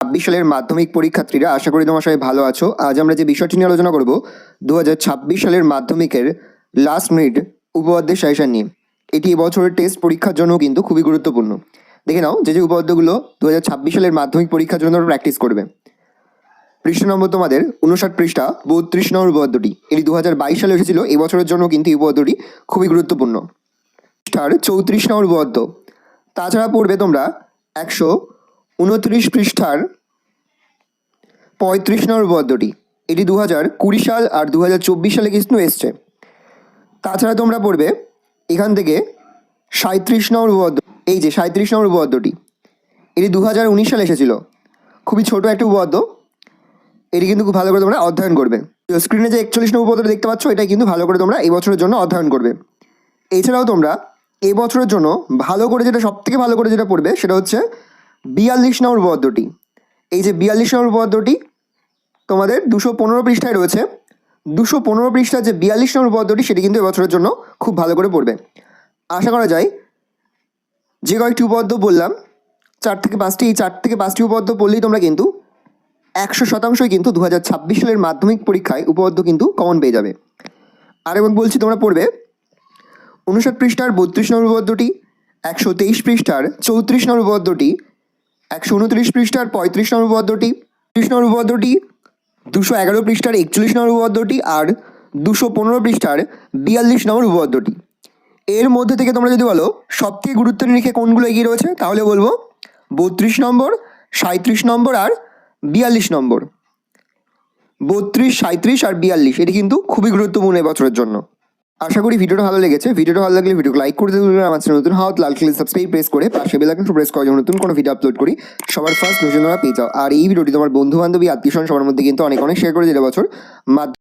ছাব্বিশ সালের মাধ্যমিক পরীক্ষার্থীরা, আশা করি তোমার সবাই ভালো আছো, আজ আমরা যে বিষয়টি নিয়ে আলোচনা করব দু হাজার ছাব্বিশ সালের মাধ্যমিকের লাস্ট মিনিট উপপাদ্যের সাজেশন নিয়ে। এটি এবছরের টেস্ট পরীক্ষার জন্য কিন্তু খুবই গুরুত্বপূর্ণ। দেখে নাও যে যে উপপাদ্যগুলো দু সালের মাধ্যমিক পরীক্ষার জন্য প্র্যাকটিস করবে। পৃষ্ঠা নম্বর তোমাদের উনষাট পৃষ্ঠা, বত্রিশ নম্বর উপপাদ্যটি। এটি দু হাজার বাইশ সালে এসেছিল এই বছরের জন্য কিন্তু এই উপপাদ্যটি খুবই গুরুত্বপূর্ণ। পৃষ্ঠার চৌত্রিশ নম্বর উপপাদ্য। তাছাড়া পড়বে তোমরা একশো উনত্রিশ পৃষ্ঠার পঁয়ত্রিশ নম্বর উপপাদ্যটি এটি দু হাজার কুড়ি সাল আর দু হাজার চব্বিশ সালে কিন্তু এসছে। তাছাড়া তোমরা পড়বে এখান থেকে সাঁত্রিশ নম্বর উপপাদ্য এই যে সাঁত্রিশ নম্বর উপপাদ্যটি এটি দু হাজার উনিশ সালে এসেছিল। খুবই ছোট একটা উপপাদ্য এটি কিন্তু খুব ভালো করে তোমরা অধ্যয়ন করবে। স্ক্রিনে যে একচল্লিশ নম্বর উপপাদ্যটা দেখতে পাচ্ছ এটা কিন্তু ভালো করে তোমরা এই বছরের জন্য অধ্যয়ন করবে। এছাড়াও তোমরা এই বছরের জন্য ভালো করে যেটা সব থেকে ভালো করে যেটা পড়বে সেটা হচ্ছে বিয়াল্লিশ নম্বর উপপাদ্যটি এই যে বিয়াল্লিশ নম্বর উপপাদ্যটি তোমাদের দুশো পনেরো পৃষ্ঠায় রয়েছে। দুশো পনেরো পৃষ্ঠার যে বিয়াল্লিশ নম্বর উপপাদ্যটি সেটি কিন্তু এবছরের জন্য খুব ভালো করে পড়বে। আশা করা যায়, যে কয়েকটি উপপাদ্য বললাম, চার থেকে পাঁচটি, এই চার থেকে পাঁচটি উপপাদ্য পড়লেই তোমরা কিন্তু একশো শতাংশই কিন্তু দু হাজার ছাব্বিশ সালের মাধ্যমিক পরীক্ষায় উপপাদ্য কিন্তু কমন পেয়ে যাবে। আর এবং বলছি তোমরা পড়বে, উনষাট পৃষ্ঠার বত্রিশ নম্বর উপপাদ্যটি, একশো তেইশ পৃষ্ঠার চৌত্রিশ নম্বর উপপাদ্যটি একশো উনত্রিশ পৃষ্ঠার পঁয়ত্রিশ নম্বর উপপাদ্যটি ত্রিশ নম্বর উপপাদ্যটি দুশো এগারো পৃষ্ঠার একচল্লিশ নম্বর উপপাদ্যটি আর দুশো পনেরো পৃষ্ঠার বিয়াল্লিশ নম্বর উপপাদ্যটি এর মধ্যে থেকে তোমরা যদি বলো সবথেকে গুরুত্ব নিরিখে কোনগুলো এগিয়ে রয়েছে, তাহলে বলব বত্রিশ নম্বর সাঁত্রিশ নম্বর আর বিয়াল্লিশ নম্বর। বত্রিশ সাঁত্রিশ আর বিয়াল্লিশ, এটি কিন্তু খুবই গুরুত্বপূর্ণ এবছরের জন্য। আশা করি ভিডিওটা ভালো লেগেছে। ভিডিওটা ভালো লাগলে ভিডিও লাইক করে দিতে আমার চ্যানেল নতুন, হাত লাল ক্লিক সাবস্ক্রাইব প্রেস করে পাশে বেল আইকন প্রেস করার জন্য নতুন কোনো ভিডিও আপলোড করি, সবার ফার্স্ট নোটিফিকেশন পেয়ে যাও। আর এই ভিডিওটি তোমার বন্ধু বান্ধবী আত্মীয় সবার মধ্যে কিন্তু অনেক অনেক শেয়ার করে দিলে বছর।